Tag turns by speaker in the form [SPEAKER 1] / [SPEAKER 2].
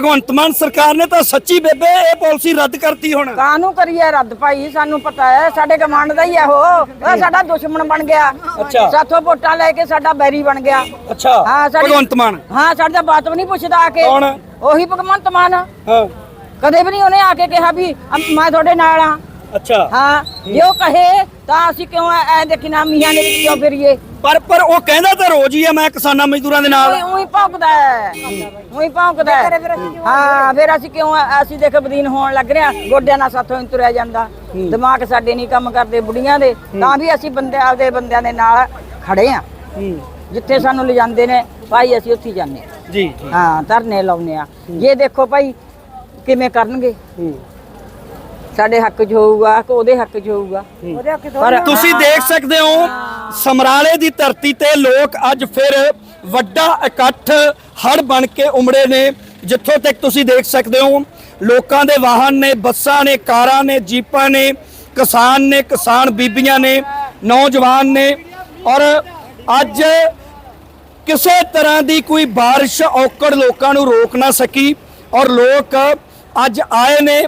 [SPEAKER 1] ਭਗਵੰਤ ਮਾਨ ਸਰਕਾਰ ਨੇ ਤਾਂ ਸੱਚੀ ਬੇਬੇ ਇਹ ਪਾਲਿਸੀ ਰੱਦ ਕਰਤੀ ਹੁਣ।
[SPEAKER 2] ਕਾਹਨੂੰ ਕਰੀਏ ਰੱਦ ਭਾਈ? ਸਾਨੂੰ ਪਤਾ ਹੈ ਸਾਡੇ ਕਮਾਂਡ ਦਾ ਹੀ ਹੈ ਉਹ। ਉਹ ਸਾਡਾ ਦੁਸ਼ਮਣ ਬਣ ਗਿਆ।
[SPEAKER 1] ਅੱਛਾ।
[SPEAKER 2] ਸਾਥੋਂ ਵੋਟਾਂ ਲੈ ਕੇ ਸਾਡਾ ਬੈਰੀ ਬਣ ਗਿਆ।
[SPEAKER 1] ਅੱਛਾ
[SPEAKER 2] ਹਾਂ ਸਾਡੀ
[SPEAKER 1] ਭਗਵੰਤ ਮਾਨ।
[SPEAKER 2] ਹਾਂ ਸਾਡੀ ਤਾਂ ਬਾਤ ਵੀ ਨਹੀਂ ਪੁੱਛਦਾ ਆ ਕੇ।
[SPEAKER 1] ਕੌਣ?
[SPEAKER 2] ਉਹੀ ਭਗਵੰਤ ਮਾਨ।
[SPEAKER 1] ਹਾਂ।
[SPEAKER 2] ਕਦੇ ਵੀ ਨਹੀਂ ਉਹਨੇ ਆ ਕੇ ਕਿਹਾ ਵੀ ਅਮ ਮੈਂ ਤੁਹਾਡੇ ਨਾਲ ਆ।
[SPEAKER 1] ਅੱਛਾ।
[SPEAKER 2] ਹਾਂ ਜੇ ਉਹ ਕਹੇ ਤਾਂ ਅਸੀਂ ਕਿਉਂ ਐ ਐ ਦੇਖੀ ਨਾ ਮੀਆਂ ਦੇ ਵਿੱਚ ਕਿਉਂ ਫਿਰੀਏ?
[SPEAKER 1] ਪਰ ਪਰ ਉਹ ਕਹਿੰਦਾ ਤਾਂ ਰੋਜ਼ ਹੀ ਆ ਮੈਂ ਕਿਸਾਨਾਂ ਮਜ਼ਦੂਰਾਂ ਦੇ ਨਾਲ।
[SPEAKER 2] ਉਹੀ ਭੌਂਕਦਾ ਹੈ। ਉਹੀ ਭੌਂਕਦਾ ਹੈ। ਹਾਂ ਫਿਰ ਅਸੀਂ ਕਿਉਂ ਅਸੀਂ ਦੇਖ ਬਦੀਨ ਹੋਣ ਲੱਗ ਰਿਹਾ ਗੋਡਿਆਂ ਨਾਲ ਸਾਥੋਂ ਤੁਰਿਆ ਜਾਂਦਾ। ਦਿਮਾਗ ਸਾਡੇ ਨਹੀਂ ਕੰਮ ਕਰਦੇ ਬੁੜੀਆਂ ਦੇ। ਤਾਂ ਵੀ ਅਸੀਂ ਬੰਦੇ ਆਪਦੇ ਬੰਦਿਆਂ ਦੇ ਨਾਲ ਖੜੇ ਆ ਜਿੱਥੇ ਸਾਨੂੰ ਲਿਜਾਂਦੇ ਨੇ ਭਾਈ ਅਸੀਂ ਉੱਥੇ ਹੀ ਜਾਂਦੇ ਹਾਂ।
[SPEAKER 1] ਜੀ
[SPEAKER 2] ਹਾਂ ਧਰਨੇ ਲਾਉਨੇ ਆ ਇਹ ਦੇਖੋ ਭਾਈ ਕਿਵੇਂ ਕਰਨਗੇ? ਸਾਡੇ ਹੱਕ 'ਚ ਹੋਊਗਾ ਕਿ ਉਹਦੇ ਹੱਕ 'ਚ ਹੋਊਗਾ ਪਰ
[SPEAKER 1] ਤੁਸੀਂ ਦੇਖ ਸਕਦੇ ਹੋ। ਸਮਰਾਲੇ ਦੀ ਧਰਤੀ ਤੇ ਲੋਕ ਅੱਜ ਫਿਰ ਵੱਡਾ ਇਕੱਠ ਹੜ ਬਣ ਕੇ ਉਮੜੇ ਨੇ। ਜਿੱਥੋਂ ਤੱਕ ਤੁਸੀਂ ਦੇਖ ਸਕਦੇ ਹੋ, ਲੋਕਾਂ ਦੇ ਵਾਹਨ ਨੇ, ਬੱਸਾਂ ਨੇ, ਕਾਰਾਂ ਨੇ, ਜੀਪਾਂ ਨੇ, ਕਿਸਾਨ ਨੇ, ਕਿਸਾਨ ਬੀਬੀਆਂ ਨੇ, ਨੌਜਵਾਨ ਨੇ ਔਰ ਅੱਜ ਕਿਸੇ ਤਰ੍ਹਾਂ ਦੀ ਕੋਈ ਬਾਰਿਸ਼ ਔਕੜ ਲੋਕਾਂ ਨੂੰ ਰੋਕ ਨਾ ਸਕੀ ਔਰ ਲੋਕ ਅੱਜ ਆਏ ਨੇ।